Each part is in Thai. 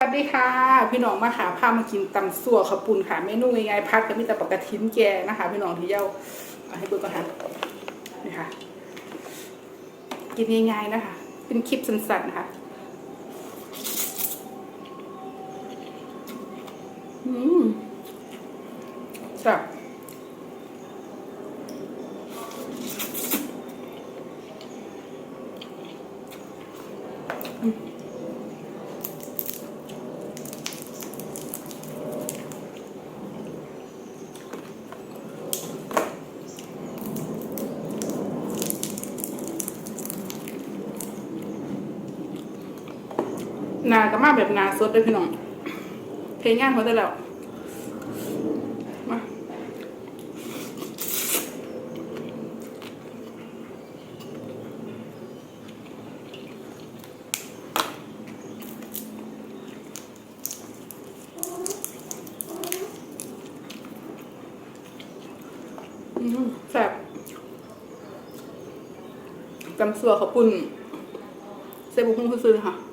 สวัสดีค่ะ พี่น้องมาหาพามากินตำสั่วขาวปุ่นค่ะเมนูง่ายๆพัดก็มีแต่ปกตินแกนะคะ พี่น้องที่เย้าให้เบิ่งก่อนค่ะนี่ค่ะ กินง่ายๆนะคะ เป็นคลิปสั้นๆนะคะอืมแซ่บห นาก็มาแบบนาสดเลยพี่น้อง เพลงย่างเขาได้แล้วมาแซ่บจำสัวเขาวปุ่นเซบุคุ้งซื้อค่ะ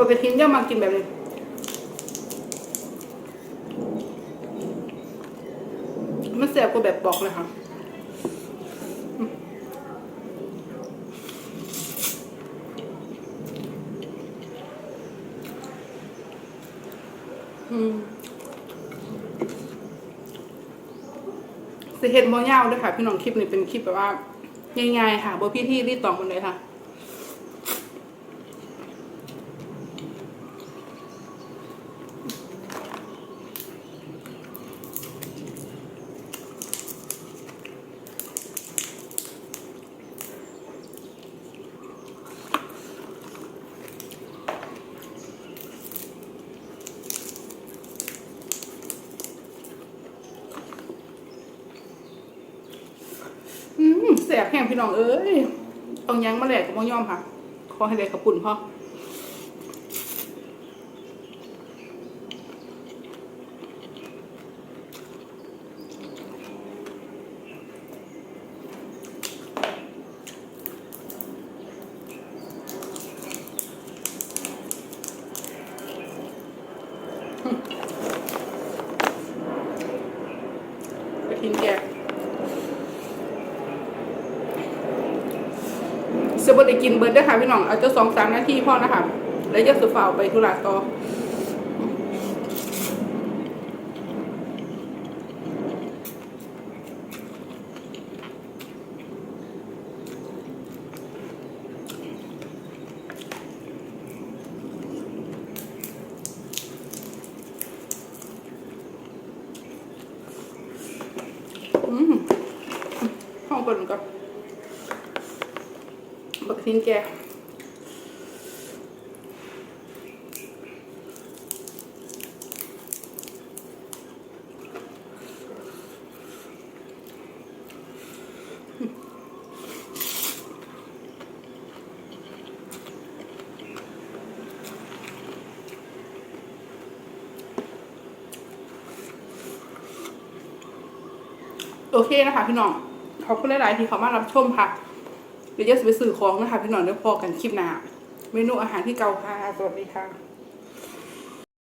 ปกติย่ามากินแบบนี้มันแสบกว่าแบบบอกเลยค่ะอืมสิเห็ดโมยาวด้วยค่ะ พี่น้องคลิปนี้เป็นคลิปแบบว่าง่ายๆค่ะบพี่ที่รีดต่อมันเลยค่ะ อืมแสบแห้งพี่น้องเอ้ยเอายังมาแหลกกับมย่อมค่ะ ขอให้ได้ขับปุ่นพ่อกินแก งสบได้กินเบิร์ดได้ค่ะพี่น้องเอาเจ้าสองสามนาทีพ่อนะคะแล้วจะสุฝ่าวไปธุระต่ออืมห้องเปิดก่อน บักทิ้งแกโอเคนะคะพี่น้องขอบคุณหลาย ๆ ที่เขามารับชมค่ะ เดี๋ยวจะไปสื่อของนะคะพี่น้องเดี๋ยวพอกันคลิปหน้า เมนูอาหารที่เก่าค่ะ สวัสดีค่ะ